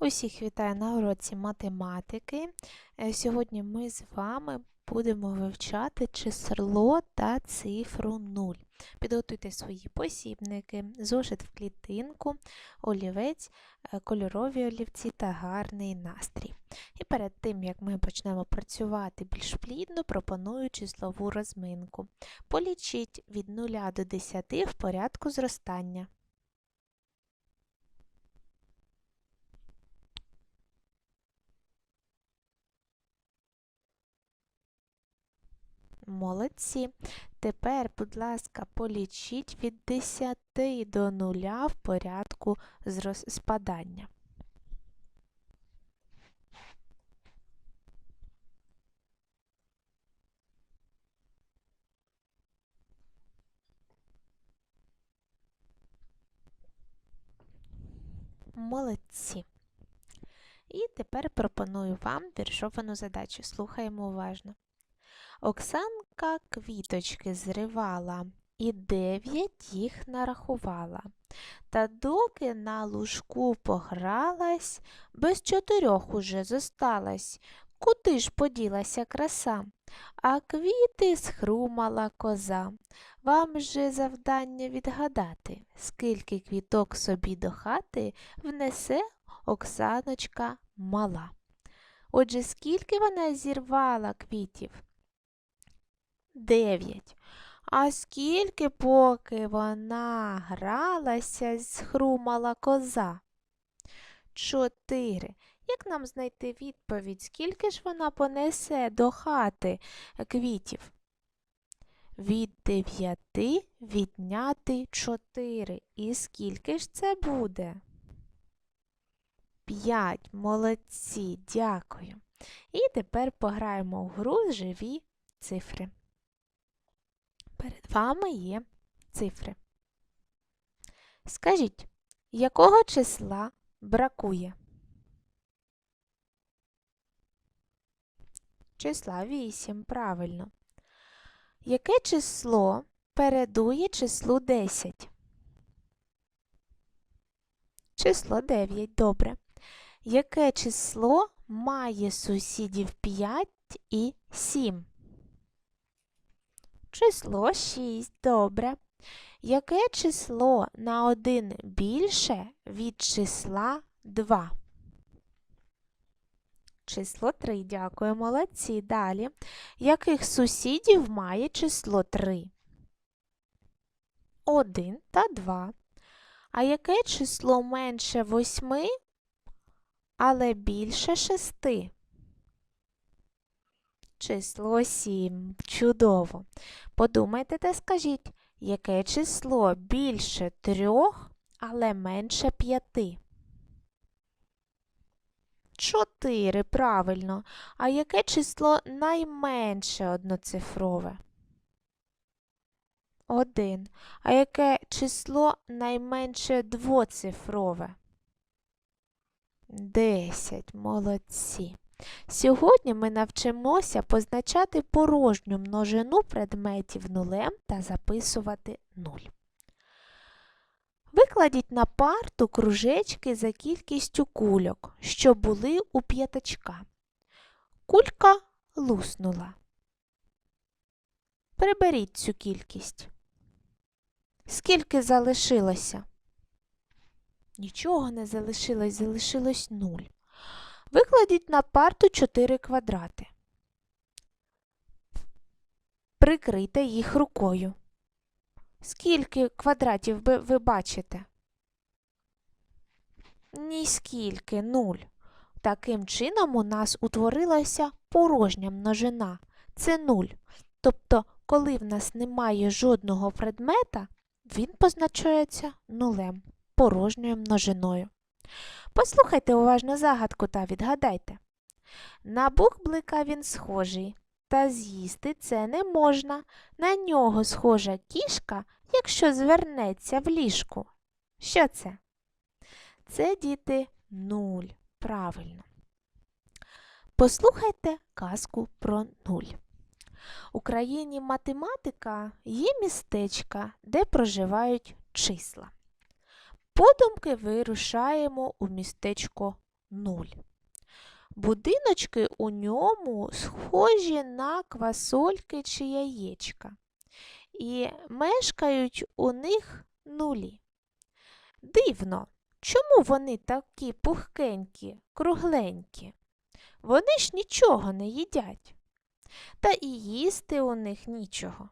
Усіх вітаю на уроці математики. Е, Сьогодні ми з вами будемо вивчати число та цифру 0. Підготуйте свої посібники, зошит в клітинку, олівець, е, кольорові олівці та гарний настрій. І перед тим, як ми почнемо працювати більш плідно, пропоную числову розминку. Полічіть від 0 до 10 в порядку зростання. Молодці. Тепер, будь ласка, полічіть від 10 до 0 в порядку спадання. Молодці. І тепер пропоную вам віршовану задачу. Слухаємо уважно. Оксанка квіточки зривала і дев'ять їх нарахувала. Та доки на лужку погралась, без чотирьох уже зосталась. Куди ж поділася краса? А квіти схрумала коза. Вам же завдання відгадати, скільки квіток собі до хати внесе Оксаночка мала. Отже, скільки вона зірвала квітів? Дев'ять. А скільки, поки вона гралася, схрумала коза? Чотири. Як нам знайти відповідь, скільки ж вона понесе до хати квітів? Від дев'яти відняти чотири. І скільки ж це буде? П'ять. Молодці, дякую. І тепер пограємо в гру живі цифри. Перед вами є цифри. Скажіть, якого числа бракує? Числа 8, правильно. Яке число передує числу 10? Число 9, добре. Яке число має сусідів 5 і 7? Число 6, добре. Яке число на 1 більше від числа 2? Число 3, дякую, молодці. Далі. Яких сусідів має число 3? 1 та 2. А яке число менше 8, але більше 6? Число 7. Чудово. Подумайте та скажіть, яке число більше 3, але менше 5? 4, правильно. А яке число найменше одноцифрове? 1. А яке число найменше двоцифрове? 10. Молодці. Сьогодні ми навчимося позначати порожню множину предметів нулем та записувати нуль. Викладіть на парту кружечки за кількістю кульок, що були у п'ятачка. Кулька луснула. Приберіть цю кількість. Скільки залишилося? Нічого не залишилось, залишилось нуль. Викладіть на парту 4 квадрати. Прикрийте їх рукою. Скільки квадратів ви, бачите? Ніскільки, нуль. Таким чином у нас утворилася порожня множина. Це нуль. Тобто, коли в нас немає жодного предмета, він позначається нулем, порожньою множиною. Послухайте уважно загадку та відгадайте. На бухблика він схожий, та з'їсти це не можна. На нього схожа кішка, якщо звернеться в ліжку. Що це? Це діти нуль. Правильно. Послухайте казку про нуль. У країні математика є містечка, де проживають числа. Подумки вирушаємо у містечко 0. Будиночки у ньому схожі на квасольки чи яєчка. І мешкають у них нулі. Дивно, чому вони такі пухкенькі, кругленькі? Вони ж нічого не їдять. Та і їсти у них нічого.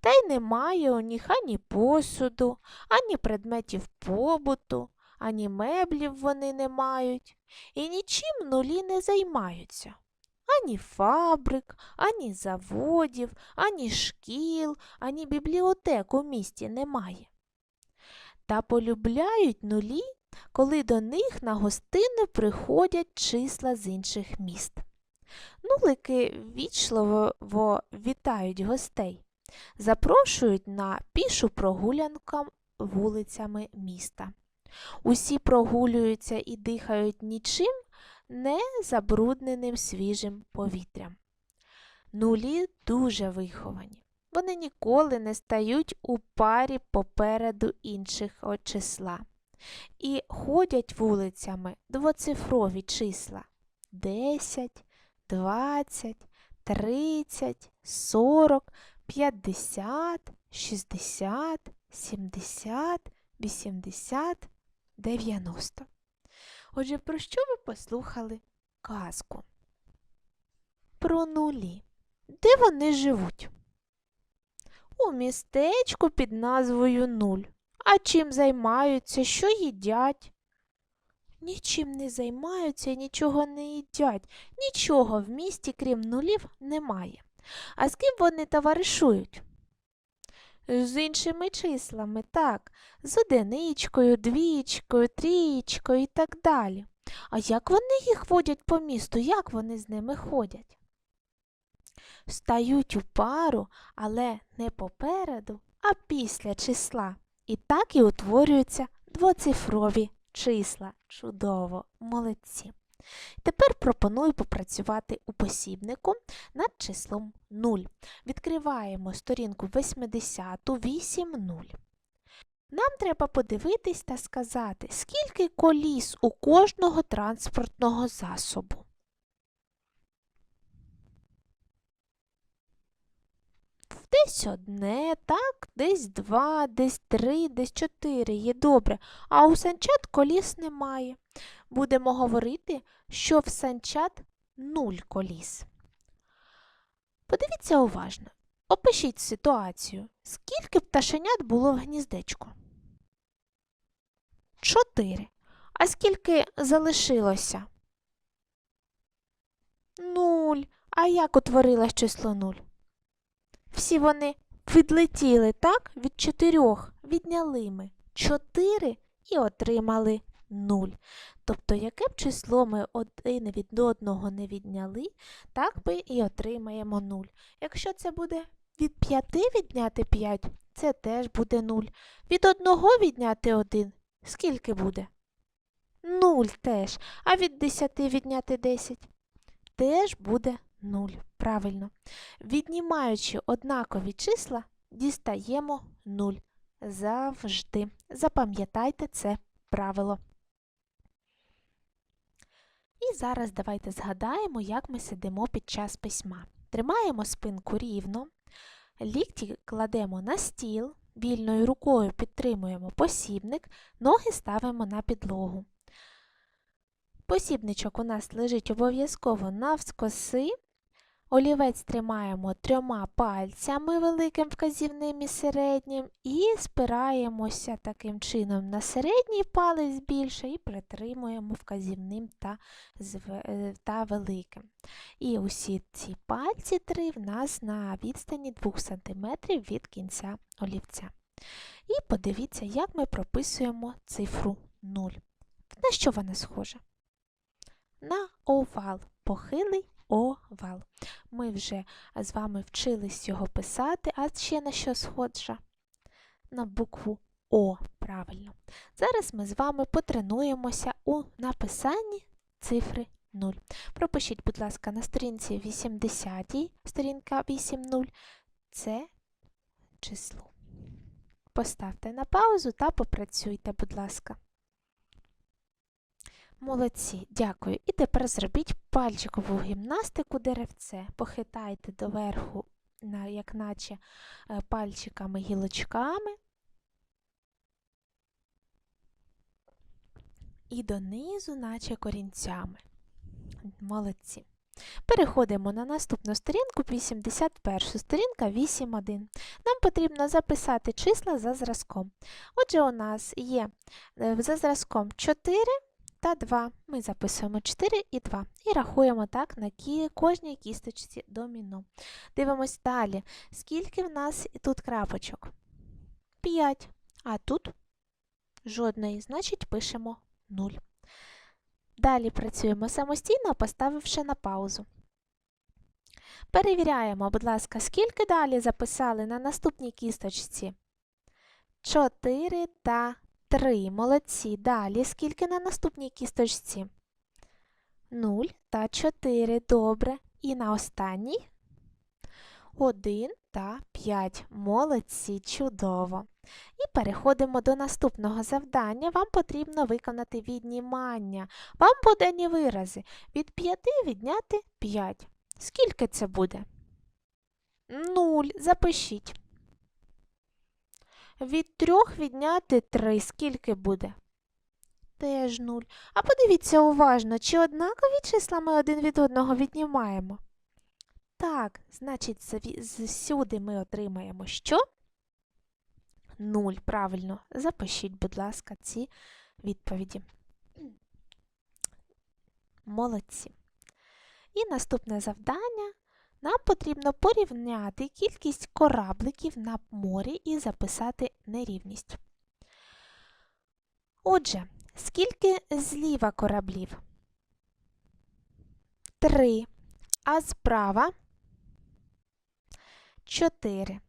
Та й немає у них ані посуду, ані предметів побуту, ані меблів вони не мають, і нічим нулі не займаються. Ані фабрик, ані заводів, ані шкіл, ані бібліотек у місті немає. Та полюбляють нулі, коли до них на гостини приходять числа з інших міст. Нулики вічливо вітають гостей, запрошують на пішу прогулянку вулицями міста. Усі прогулюються і дихають нічим не забрудненим свіжим повітрям. Нулі дуже виховані. Вони ніколи не стають у парі попереду інших числа і ходять вулицями двоцифрові числа 10, 20, 30, 40, 50, 60, 70, 80, 90. Отже, про що ви послухали казку? Про нулі. Де вони живуть? У містечку під назвою Нуль. А чим займаються, що їдять? Нічим не займаються і нічого не їдять. Нічого в місті, крім нулів, немає. А з ким вони товаришують? З іншими числами, так, з одиничкою, двічкою, трієчкою і так далі. А як вони їх водять по місту, як вони з ними ходять? Стають у пару, але не попереду, а після числа. І так і утворюються двоцифрові числа. Чудово, молодці. Тепер пропоную попрацювати у посібнику над числом 0. Відкриваємо сторінку 80 8 0. Нам треба подивитись та сказати, скільки коліс у кожного транспортного засобу. Десь одне, так, десь два, десь три, десь чотири є добре, а у санчат коліс немає. Будемо говорити, що в санчат нуль коліс. Подивіться уважно. Опишіть ситуацію. Скільки пташенят було в гніздечку? Чотири. А скільки залишилося? Нуль. А як утворилось число нуль? Всі вони відлетіли, так? Від чотирьох відняли ми чотири і отримали нуль. Тобто, яке б число ми один від одного не відняли, так ми і отримаємо нуль. Якщо це буде від п'яти відняти 5, це теж буде нуль. Від одного відняти один, скільки буде? Нуль теж. А від 10 відняти 10 теж буде 0. Правильно. Віднімаючи однакові числа, дістаємо 0. Завжди. Запам'ятайте це правило. І зараз давайте згадаємо, як ми сидимо під час письма. Тримаємо спинку рівно, лікті кладемо на стіл, вільною рукою підтримуємо посібник, ноги ставимо на підлогу. Посібничок у нас лежить обов'язково навскоси. Олівець тримаємо трьома пальцями великим вказівним і середнім, і спираємося таким чином на середній палець більше і притримуємо вказівним та е, та великим. І усі ці пальці три в нас на відстані 2 см від кінця олівця. І подивіться, як ми прописуємо цифру 0. На що вона схожа? На овал, похилий овал. Ми вже з вами вчились його писати, а ще на що схожа? На букву О, правильно. Зараз ми з вами потренуємося у написанні цифри 0. Пропишіть, будь ласка, на сторінці 80, сторінка 8.0, це число. Поставте на паузу та попрацюйте, будь ласка. Молодці, дякую. І тепер зробіть пальчикову гімнастику деревце. Похитайте доверху, як наче е, пальчиками гілочками. І донизу, наче корінцями. Молодці. Переходимо на наступну сторінку, 81 сторінка 8.1. Нам потрібно записати числа за зразком. Отже, у нас є е, за зразком 4 та 2. Ми записуємо 4 і 2. І рахуємо так на кожній кісточці доміно. Дивимось далі. Скільки в нас тут крапочок? 5. А тут жодної, значить пишемо 0. Далі працюємо самостійно, поставивши на паузу. Перевіряємо, будь ласка, скільки далі записали на наступній кісточці? 4 та 3. Молодці. Далі скільки на наступній кісточці? 0 та 4. Добре. І на останній 1 та 5. Молодці, чудово. І переходимо до наступного завдання. Вам потрібно виконати віднімання. Вам подані вирази. Від 5 відняти 5. Скільки це буде? 0. Запишіть. Від 3 відняти 3. Скільки буде? Теж 0. А подивіться уважно, чи однакові числа ми один від одного віднімаємо? Так, значить, зсюди ми отримаємо що? 0. Правильно. Запишіть, будь ласка, ці відповіді. Молодці. І наступне завдання. Нам потрібно порівняти кількість корабликів на морі і записати нерівність. Отже, скільки зліва кораблів? Три. А справа чотири.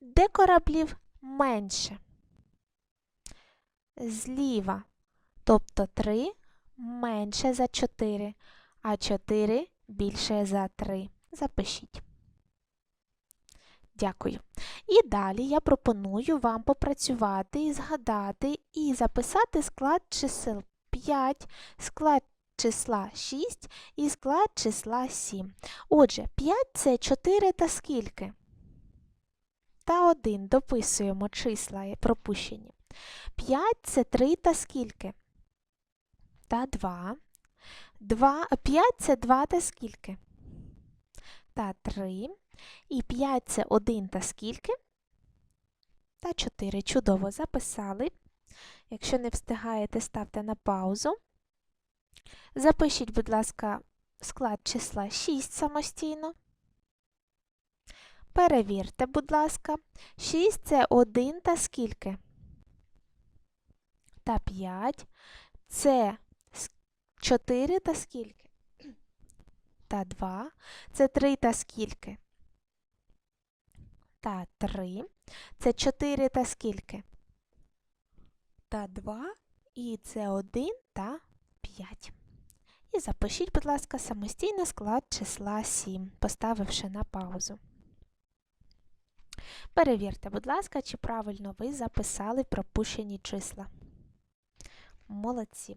Де кораблів менше? Зліва. Тобто 3 менше за 4, а 4 більше за 3. Запишіть. Дякую. І далі я пропоную вам попрацювати і згадати і записати склад чисел 5, склад числа 6 і склад числа 7. Отже, 5 це 4 та скільки? Та 1. Дописуємо числа пропущені. 5 це 3 та скільки? Та 2. 2. 5 це 2 та скільки? Та 3. І 5 це 1 та скільки? Та 4. Чудово записали. Якщо не встигаєте, ставте на паузу. Запишіть, будь ласка, склад числа 6 самостійно. Перевірте, будь ласка. 6 це 1 та скільки? Та 5. Це 4 та скільки? Та 2. Це 3 та скільки? Та 3. Це 4 та скільки? Та 2. І це 1 та 5. І запишіть, будь ласка, самостійно склад числа 7, поставивши на паузу. Перевірте, будь ласка, чи правильно ви записали пропущені числа. Молодці.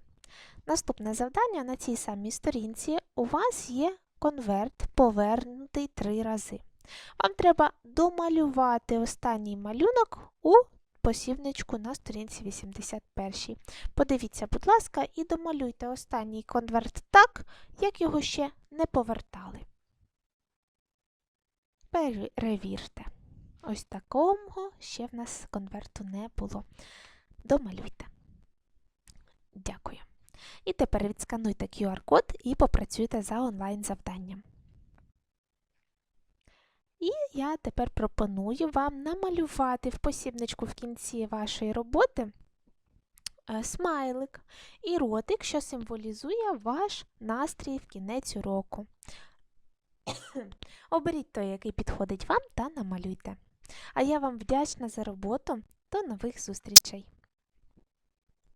Наступне завдання на цій самій сторінці у вас є конверт, повернутий три рази. Вам треба домалювати останній малюнок у посівничку на сторінці 81. Подивіться, будь ласка, і домалюйте останній конверт так, як його ще не повертали. Перевірте. Ось такого ще в нас конверту не було. Домалюйте. Дякую. І тепер відскануйте QR-код і попрацюйте за онлайн-завданням. І я тепер пропоную вам намалювати в посібничку в кінці вашої роботи е, смайлик і ротик, що символізує ваш настрій в кінець уроку. Оберіть той, який підходить вам, та намалюйте. А я вам вдячна за роботу. До нових зустрічей!